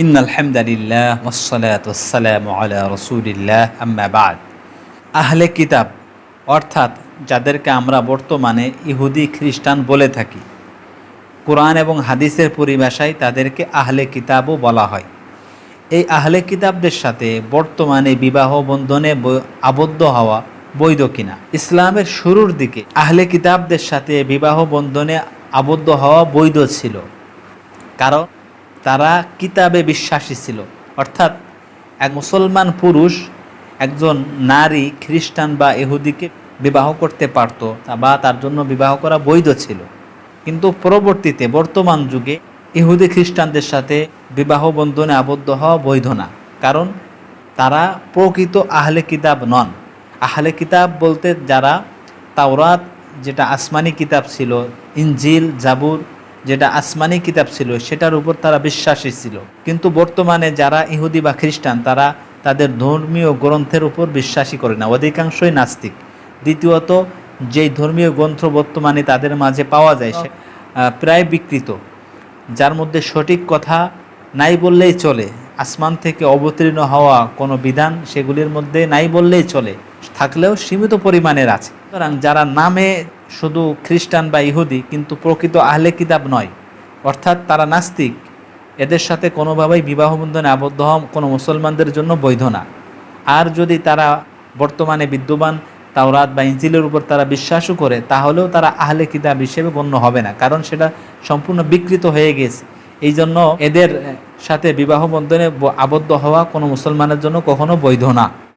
In আলহামদুলিল্লাহ ওসলাত ওসালাম আলা রসুলিল্লাহ আম্মা বাদ আহলে কিতাব, অর্থাৎ যাদেরকে আমরা বর্তমানে ইহুদি খ্রিস্টান বলে থাকি, কোরআন এবং হাদিসের পরিভাষায় তাদেরকে আহলে কিতাবও বলা হয়। এই আহলে কিতাবদের সাথে বর্তমানে বিবাহ বন্ধনে আবদ্ধ হওয়া বৈধ কিনা? ইসলামের শুরুর দিকে আহলে কিতাবদের সাথে বিবাহ বন্ধনে আবদ্ধ হওয়া বৈধ ছিল। কারণ তারা কিতাবে বিশ্বাসী ছিল। অর্থাৎ এক মুসলমান পুরুষ, একজন নারী, খ্রিস্টান বা ইহুদিকে বিবাহ করতে পারত বা তার জন্য বিবাহ করা বৈধ ছিল। কিন্তু পরবর্তীতে বর্তমান যুগে ইহুদি খ্রিস্টানদের সাথে বিবাহ বন্ধনে আবদ্ধ হওয়া বৈধ না। কারণ তারা প্রকৃত আহলে কিতাব নন। আহলে কিতাব বলতে যারা তাওরাত, যেটা আসমানি কিতাব ছিল, ইনজিল, জাবুর যেটা আসমানি কিতাব ছিল, সেটার উপর তারা বিশ্বাসী ছিল। কিন্তু বর্তমানে যারা ইহুদি বা খ্রিস্টান, তারা তাদের ধর্মীয় গ্রন্থের উপর বিশ্বাসী করে না। অধিকাংশই নাস্তিক। দ্বিতীয়ত, যেই ধর্মীয় গ্রন্থ বর্তমানে তাদের মাঝে পাওয়া যায়, সে প্রায় বিকৃত। যার মধ্যে সঠিক কথা নাই বললেই চলে। আসমান থেকে অবতীর্ণ হওয়া কোনো বিধান সেগুলির মধ্যে নাই বললেই চলে। থাকলেও সীমিত পরিমাণের আছে। সুতরাং যারা নামে শুধু খ্রিস্টান বা ইহুদি, কিন্তু প্রকৃত আহলে কিতাব নয়। অর্থাৎ তারা নাস্তিক। এদের সাথে কোনোভাবেই বিবাহ বন্ধনে আবদ্ধ হওয়া কোনো মুসলমানদের জন্য বৈধ না। আর যদি তারা বর্তমানে বিদ্যমান তাওরাত বা ইঞ্জিলের উপর তারা বিশ্বাসও করে, তাহলেও তারা আহলে কিতাব হিসেবে গণ্য হবে না, কারণ সেটা সম্পূর্ণ বিকৃত হয়ে গেছে। এই জন্য এদের সাথে বিবাহ বন্ধনে আবদ্ধ হওয়া কোনো মুসলমানের জন্য কখনো বৈধ না।